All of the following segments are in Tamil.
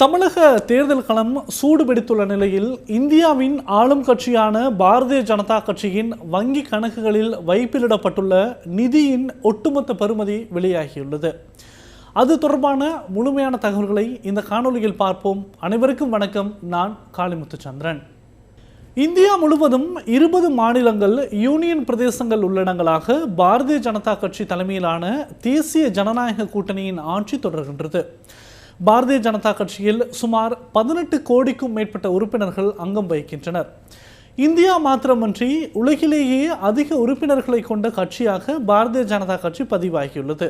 தமிழக தேர்தல் களம் சூடுபிடித்துள்ள நிலையில் இந்தியாவின் ஆளும் கட்சியான பாரதிய ஜனதா கட்சியின் வங்கி கணக்குகளில் வைப்பிலிடப்பட்டுள்ள நிதியின் ஒட்டுமொத்த பெறுமதி வெளியாகியுள்ளது. அது தொடர்பான முழுமையான தகவல்களை இந்த காணொளியில் பார்ப்போம். அனைவருக்கும் வணக்கம். நான் காளிமுத்துச்சந்திரன். இந்தியா முழுவதும் இருபது மாநிலங்கள் யூனியன் பிரதேசங்கள் உள்ளடங்களாக பாரதிய ஜனதா கட்சி தலைமையிலான தேசிய ஜனநாயக கூட்டணியின் ஆட்சி தொடர்கின்றது. பாரதிய ஜனதா கட்சியில் சுமார் பதினெட்டு கோடிக்கும் மேற்பட்ட உறுப்பினர்கள் அங்கம் வகிக்கின்றனர். இந்தியா மாத்திரமன்றி உலகிலேயே அதிக உறுப்பினர்களை கொண்ட கட்சியாக பாரதிய ஜனதா கட்சி பதிவாகியுள்ளது.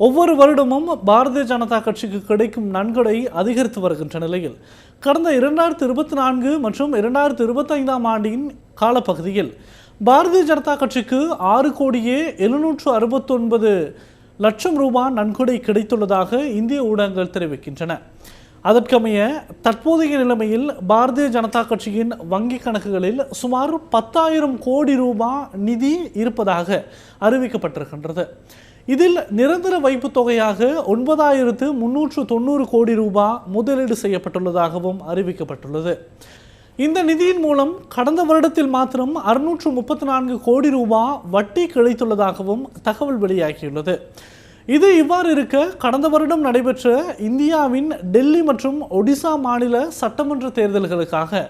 ஒவ்வொரு வருடமும் பாரதிய ஜனதா கட்சிக்கு கிடைக்கும் நன்கொடை அதிகரித்து வருகின்ற நிலையில் கடந்த இரண்டாயிரத்தி இருபத்தி நான்கு மற்றும் இரண்டாயிரத்தி இருபத்தைந்தாம் ஆண்டின் காலப்பகுதியில் பாரதிய ஜனதா கட்சிக்கு ஆறு கோடியே எழுநூற்று அறுபத்தொன்பது லட்சம் ரூபாய் நன்கொடை கிடைத்துள்ளதாக இந்திய ஊடகங்கள் தெரிவிக்கின்றன. அதற்கமைய தற்போதைய நிலைமையில் பாரதிய ஜனதா கட்சியின் வங்கி கணக்குகளில் சுமார் பத்தாயிரம் கோடி ரூபாய் நிதி இருப்பதாக அறிவிக்கப்பட்டிருக்கின்றது. இதில் நிரந்தர வைப்பு தொகையாக ஒன்பதாயிரத்து முன்னூற்று தொண்ணூறு கோடி ரூபாய் முதலீடு செய்யப்பட்டுள்ளதாகவும் அறிவிக்கப்பட்டுள்ளது. இந்த நிதியின் மூலம் கடந்த வருடத்தில் மாத்திரம் அறுநூற்று முப்பத்தி நான்கு கோடி ரூபாய் வட்டி கிடைத்துள்ளதாகவும் தகவல் வெளியாகியுள்ளது. இது இவ்வாறு இருக்க கடந்த வருடம் நடைபெற்ற இந்தியாவின் டெல்லி மற்றும் ஒடிசா மாநில சட்டமன்ற தேர்தல்களுக்காக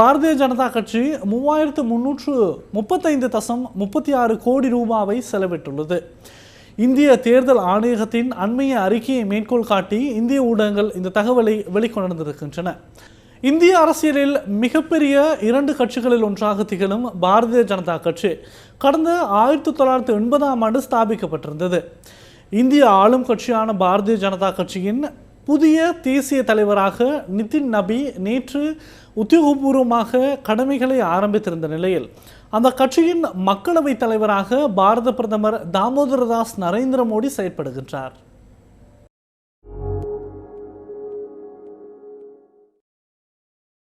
பாரதிய ஜனதா கட்சி மூவாயிரத்து முன்னூற்று முப்பத்தைந்து தசம் முப்பத்தி ஆறு கோடி ரூபாவை செலவிட்டுள்ளது. இந்திய தேர்தல் ஆணையகத்தின் அண்மைய அறிக்கையை மேற்கோள் காட்டி இந்திய ஊடகங்கள் இந்த தகவலை வெளிக்கொணர்ந்திருக்கின்றன. இந்திய அரசியலில் மிகப்பெரிய இரண்டு கட்சிகளில் ஒன்றாக திகழும் பாரதிய ஜனதா கட்சி கடந்த ஆயிரத்தி தொள்ளாயிரத்தி எண்பதாம் ஆண்டு ஸ்தாபிக்கப்பட்டிருந்தது. இந்திய ஆளும் கட்சியான பாரதிய ஜனதா கட்சியின் புதிய தேசிய தலைவராக நிதின் நபி நேற்று உத்தியோகபூர்வமாக கடமைகளை ஆரம்பித்திருந்த நிலையில் அந்த கட்சியின் மக்களவைத் தலைவராக பாரத பிரதமர் தாமோதரதாஸ் நரேந்திர மோடி செயற்படுகின்றார்.